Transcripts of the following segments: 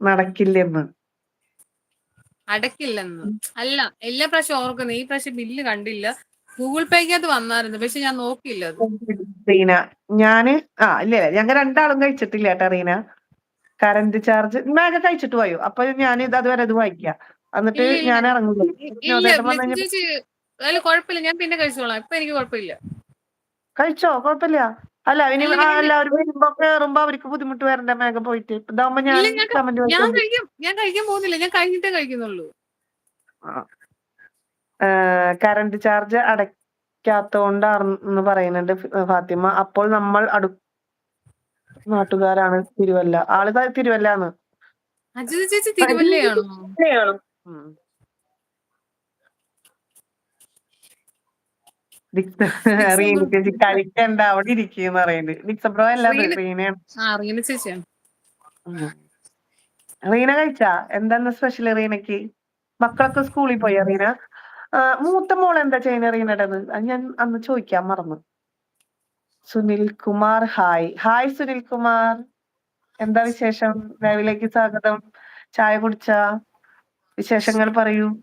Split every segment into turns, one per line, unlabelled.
നടക്കില്ലെന്ന്.
അടക്കില്ലെന്ന്. അല്ല എല്ലാ പ്രാവശ്യം ഓർക്കുന്നു. ഈ പ്രാവശ്യം ബില്ല് കണ്ടില്ല. ഗൂഗിൾ പേയ്ക്കകത്ത് വന്നായിരുന്നു. പക്ഷെ ഞാൻ നോക്കിയില്ല അത്.
റീന, ഞാൻ ആ ഇല്ല ഞങ്ങൾ രണ്ടാളും കഴിച്ചിട്ടില്ല കേട്ടോ റീന. കറന്റ് ചാർജ് മേഘ കഴിച്ചിട്ട് പോയോ? അപ്പൊ ഞാൻ ഇത് അതുവരെ ഇത് വായിക്കാം. എന്നിട്ട്. ഞാൻ ഇറങ്ങുള്ളൂ.
ഇല്ല. ചേച്ചി കുഴപ്പമില്ല. ഞാൻ പിന്നെ കഴിച്ചോളാം. ഇപ്പൊ എനിക്ക് കുഴപ്പമില്ല.
കഴിച്ചോ? കുഴപ്പമില്ല. അല്ല ഇനി എല്ലാവരും വരുമ്പോ കേറുമ്പോ അവർക്ക് ബുദ്ധിമുട്ട് വരണ്ട മേഘ പോയിട്ട്. ഇതാവുമ്പോ ഞാൻ കമന്റ്
ഞാൻ കഴിക്കും ഞാൻ കഴിക്കാൻ പോകുന്നില്ല. ഞാൻ കഴിഞ്ഞിട്ടേ കഴിക്കുന്നുള്ളൂ.
കറന്റ് ചാർജ് അടയ്ക്കാത്തോണ്ടാന്ന് പറയുന്നുണ്ട് ഫാത്തിമ. അപ്പോൾ നമ്മൾ അടു നാട്ടുകാരാണ് തിരുവല്ല. ആൾ തിരുവല്ലാന്ന്.
ചേച്ചി തിരുവല്ലയാണോ?
ചേച്ചി
ദിക്സ
അവിടെ ഇരിക്ക്ന്ന് ബ്രോ അല്ല
റീന
റീനയാണ്.
ആ റീന ചേച്ചിയാണ്.
ഉം. റീന കഴിച്ചാ? എന്താന്ന് സ്പെഷ്യൽ റീനക്ക്? മക്കളൊക്കെ സ്കൂളിൽ പോയി റീന? ആ മൂത്ത മോൾ എന്താ ചെയ്യുന്ന റീനയുടേത്? അത് ഞാൻ അന്ന് ചോദിക്കാൻ മറന്നു. സുനിൽ കുമാർ ഹായ്. ഹായ് സുനിൽ കുമാർ. എന്താ വിശേഷം? ലൈവിലേക്ക് സ്വാഗതം. ചായ കുടിച്ച വിശേഷങ്ങൾ പറയൂ.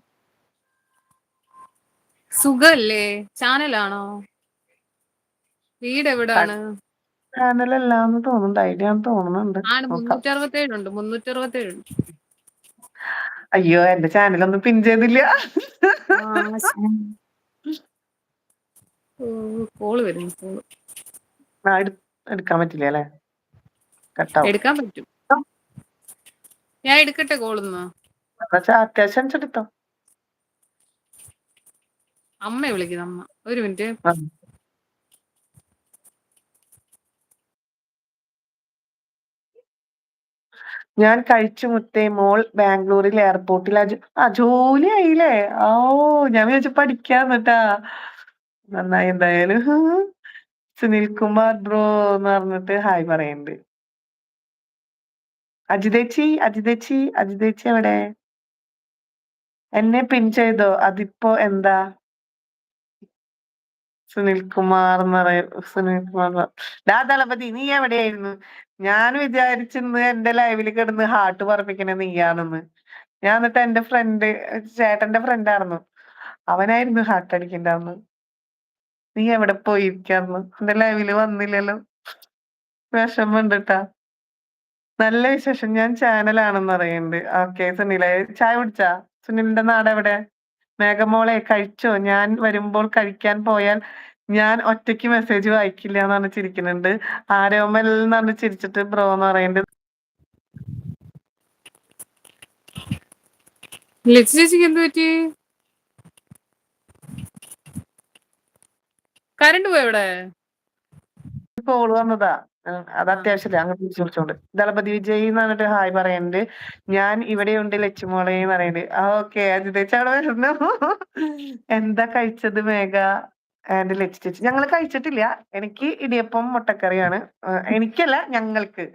സുഖല്ലേ? ചാനലാണോ? വീട് എവിടാണ്?
ചാനലല്ലാന്ന് തോന്നുന്നുണ്ട്. ഐഡിയ തോന്നുന്നുണ്ട്.
ആണ്. 367 ഉണ്ട്. 367 ഉണ്ട്.
അയ്യോ എന്റെ ചാനലൊന്നും പിൻ ചെയ്തില്ല.
കോൾ വരുന്നു
കോൾ. എടുക്കാൻ പറ്റില്ല അല്ലേ
എടുക്കാൻ പറ്റും. ഞാൻ എടുക്കട്ടെ കോളൊന്ന്?
അത്യാവശ്യം എടുത്തോ.
അമ്മയെ വിളിക്കുന്നു അമ്മ. ഒരു മിനിറ്റ്.
ഞാൻ കഴിച്ചു മുത്തേ. മോൾ ബാംഗ്ലൂരിൽ എയർപോർട്ടിൽ ആ ആ ജോലിയായില്ലേ? ഓ ഞാൻ വിചാരിച്ചു പഠിക്കാൻ പറ്റാ നന്നായി എന്തായാലും. സുനിൽ കുമാർ ബ്രോ എന്ന് പറഞ്ഞിട്ട് ഹായ് പറയണ്ട്. അജിതേച്ചി, അജിതേച്ചി, അജിതേച്ചി എവിടെ? എന്നെ പിൻ ചെയ്തോ? അതിപ്പോ എന്താ? സുനിൽ കുമാർ എന്ന് പറയും. സുനിൽ കുമാർ ഡാ ദളപതി നീ എവിടെയായിരുന്നു? ഞാൻ വിചാരിച്ചിന്ന് എന്റെ ലൈവിൽ കിടന്ന് ഹാർട്ട് പറപ്പിക്കണ നീയാണെന്ന്. ഞാൻ എന്നിട്ട് എന്റെ ഫ്രണ്ട് ചേട്ടന്റെ ഫ്രണ്ടായിരുന്നു. അവനായിരുന്നു ഹാർട്ട് അടിക്കണ്ടാന്ന്. നീ എവിടെ പോയിരിക്കാന്ന് എന്റെ ലൈവിൽ വന്നില്ലല്ലോ. വിഷമണ്ട് ട്ടാ. നല്ല വിശേഷം. ഞാൻ ചാനലാണെന്ന് അറിയുന്നുണ്ട് ഓക്കെ സുനിൽ ചായ കുടിച്ചാ? സുനിലിന്റെ നാടെവിടെ? മേഘമോളെ കഴിച്ചോ? ഞാൻ വരുമ്പോൾ കഴിക്കാൻ പോയാൽ ഞാൻ ഒറ്റയ്ക്ക് മെസ്സേജ് വായിക്കില്ലാന്ന് പറഞ്ഞ് ചിരിക്കുന്നുണ്ട്. ആരോമൽ എന്ന് പറഞ്ഞ് ചിരിച്ചിട്ട് ബ്രോ എന്ന്
പറയുന്നുണ്ട് ചേച്ചിക്ക് എന്ത് പറ്റി? കറണ്ട് പോയോ
കോൾ വന്നതാ. അത് അത്യാവശ്യമില്ല. അങ്ങോട്ട് തിരിച്ചു വിളിച്ചോണ്ട്. ദളപതി വിജയ് എന്ന് പറഞ്ഞിട്ട് ഹായ് പറയണ്ട്. ഞാൻ ഇവിടെ ഉണ്ട് ലച്ചുമോളെ എന്ന് പറയണ്ട്. ആ ഓക്കെ അജിതേച്ചി അവിടെ വരുന്നു. എന്താ കഴിച്ചത് മേഘ? ആൻഡ് ലച്ചു ചേച്ചി. ഞങ്ങൾ കഴിച്ചിട്ടില്ല. എനിക്ക് ഇടിയപ്പം മുട്ടക്കറിയാണ്. എനിക്കല്ല ഞങ്ങൾക്ക്.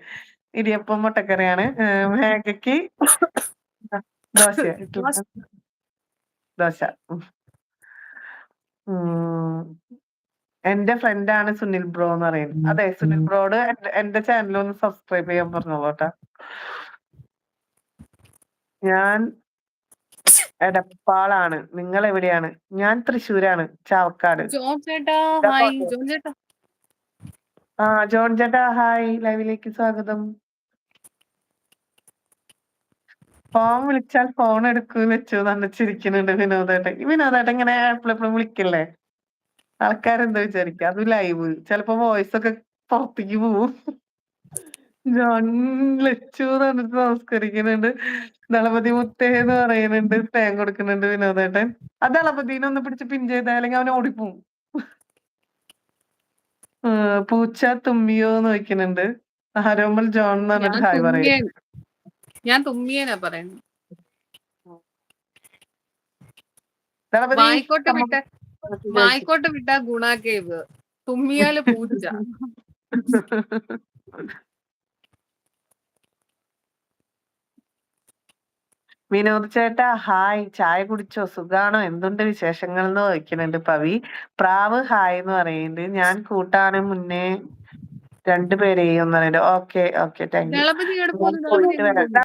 ഇടിയപ്പം മുട്ടക്കറിയാണ്. മേഘക്ക് മേഘയ്ക്ക്
ദോശ.
ദോശ. ഉം. ഉം. ഫ്രണ്ട് ആണ് സുനിൽ ബ്രോ എന്ന് പറയുന്നത്. അതെ സുനിൽ ബ്രോയോട് എന്റെ എന്റെ ചാനൽ ഒന്ന് സബ്സ്ക്രൈബ് ചെയ്യാൻ പറഞ്ഞോളൂ ട്ടാ. ഞാൻ എടപ്പാളാണ്. നിങ്ങൾ എവിടെയാണ്? ഞാൻ തൃശ്ശൂരാണ്. ചാവക്കാട്. ആ ജോൺ ചേട്ടാ ഹായ്. ലൈവിലേക്ക് സ്വാഗതം. ഫോൺ വിളിച്ചാൽ ഫോൺ എടുക്കൂ വെച്ചു എന്ന് പറഞ്ഞ് ചിരിക്കുന്നുണ്ട് വിനോദേട്ടൻ. വിനോദേട്ടൻ ഇങ്ങനെ എപ്പോഴെപ്പോഴും വിളിക്കല്ലേ? ആൾക്കാരെന്താ വിചാരിക്കുക? അത് ലൈവ്. ചിലപ്പോ വോയിസ് ഒക്കെ പുറത്തേക്ക് പോവും. ജോൺ ലച്ചു എന്ന് പറഞ്ഞിട്ട് നമസ്കരിക്കുന്നുണ്ട്. ദളപതി മുത്തേ എന്ന് പറയുന്നുണ്ട്. സ്നേഹം കൊടുക്കുന്നുണ്ട് വിനോദേട്ടൻ. ആ ദളപതിനെ ഒന്ന് പിടിച്ച് പിൻ ചെയ്താ അല്ലെങ്കിൽ അവൻ ഓടിപ്പോവും. പൂച്ച തുമ്മിയോ എന്ന് വയ്ക്കുന്നുണ്ട് ആരോമൽ ജോൺ എന്ന് പറഞ്ഞിട്ട് ഹായ്
പറയുന്നു ഞാൻ തുമ്മിയനാ പറയുന്നത്.
ദളപതി
വായിക്കോട്ട്
കമ്മ
വിട്ട ഗുണാക്കേവ് കേവ്. തുമ്മിയാൽ പൂച്ച.
വിനോദ് ചേട്ടാ ഹായ്. ചായ കുടിച്ചോ? സുഖാണോ? എന്തുണ്ട് വിശേഷങ്ങൾ എന്ന് ചോദിക്കുന്നുണ്ട് പവി. പ്രാവ് ഹായ് എന്ന് പറയുന്നത് ഞാൻ കൂട്ടാണ് മുന്നേ രണ്ടുപേരെയും ഓക്കെ ഓക്കെ താങ്ക് യു